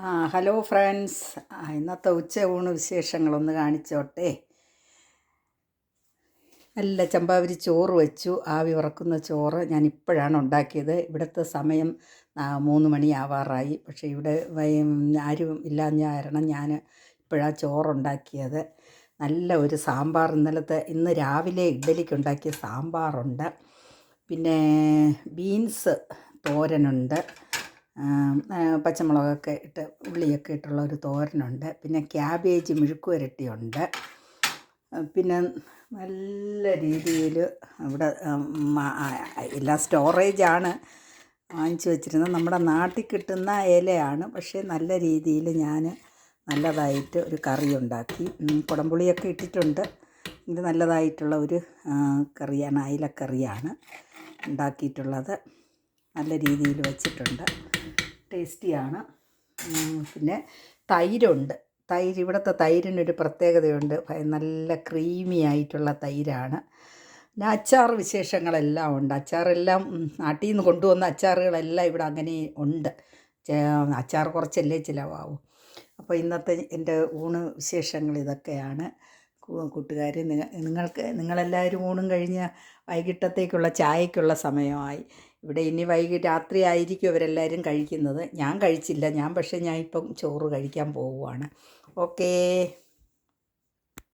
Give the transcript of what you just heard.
ആ hello friends. ഇന്നത്തെ ഉച്ച ഊണ് വിശേഷങ്ങളൊന്ന് കാണിച്ചോട്ടെ. നല്ല ചമ്പാവരി ചോറ് വെച്ചു. ആവി വറക്കുന്ന ചോറ് ഞാൻ ഇപ്പോഴാണ് ഉണ്ടാക്കിയത്. ഇവിടുത്തെ സമയം മൂന്ന് മണിയാവാറായി പക്ഷേ ഇവിടെ ആരും ഇല്ലാഞ്ഞ കാരണം ഞാൻ ഇപ്പോഴാണ് ചോറുണ്ടാക്കിയത്. നല്ല ഒരു സാമ്പാർ. ഇന്നലത്തെ ഇന്ന് രാവിലെ ഇഡലിക്ക് ഉണ്ടാക്കിയ സാമ്പാറുണ്ട്. പിന്നെ ബീൻസ് തോരനുണ്ട്. പച്ചമുളകൊക്കെ ഇട്ട് ഉള്ളിയൊക്കെ ഇട്ടുള്ള ഒരു തോരനുണ്ട്. പിന്നെ ക്യാബേജ് മെഴുക്കുവരട്ടിയുണ്ട്. പിന്നെ നല്ല രീതിയിൽ ഇവിടെ എല്ലാം സ്റ്റോറേജാണ് വാങ്ങിച്ചു വച്ചിരുന്നത്. നമ്മുടെ നാട്ടിൽ കിട്ടുന്ന ഇലയാണ്. പക്ഷേ നല്ല രീതിയിൽ ഞാൻ നല്ലതായിട്ട് ഒരു കറി ഉണ്ടാക്കി കുടംപുളിയൊക്കെ ഇട്ടിട്ടുണ്ട്. ഇത് നല്ലതായിട്ടുള്ള ഒരു കറിയാണ് അയിലക്കറിയാണ് ഉണ്ടാക്കിയിട്ടുള്ളത്. നല്ല രീതിയിൽ വെച്ചിട്ടുണ്ട്. ടേസ്റ്റിയാണ്. പിന്നെ തൈരുണ്ട്. തൈര് ഇവിടുത്തെ തൈരിനൊരു പ്രത്യേകതയുണ്ട്. നല്ല ക്രീമി ആയിട്ടുള്ള തൈരാണ്. പിന്നെ അച്ചാർ വിശേഷങ്ങളെല്ലാം ഉണ്ട്. അച്ചാറെല്ലാം നാട്ടിൽ നിന്ന് കൊണ്ടുവന്ന അച്ചാറുകളെല്ലാം ഇവിടെ അങ്ങനെ ഉണ്ട്. അച്ചാർ കുറച്ചല്ലേ ചിലവാകും അപ്പോൾ ഇന്നത്തെ എന്റെ ഊണ് വിശേഷങ്ങൾ ഇതൊക്കെയാണ്. കൂട്ടുകാർ നിങ്ങൾക്ക് നിങ്ങളെല്ലാവരും ഊണും കഴിഞ്ഞ് വൈകിട്ടത്തേക്കുള്ള ചായക്കുള്ള സമയമായി. ഇവിടെ ഇനി വൈകിട്ട് രാത്രി ആയിരിക്കും അവരെല്ലാവരും കഴിക്കുന്നത്. ഞാൻ കഴിച്ചില്ല. ഞാൻ പക്ഷേ ഞാൻ ഇപ്പം ചോറ് കഴിക്കാൻ പോവുകയാണ് ഓക്കേ.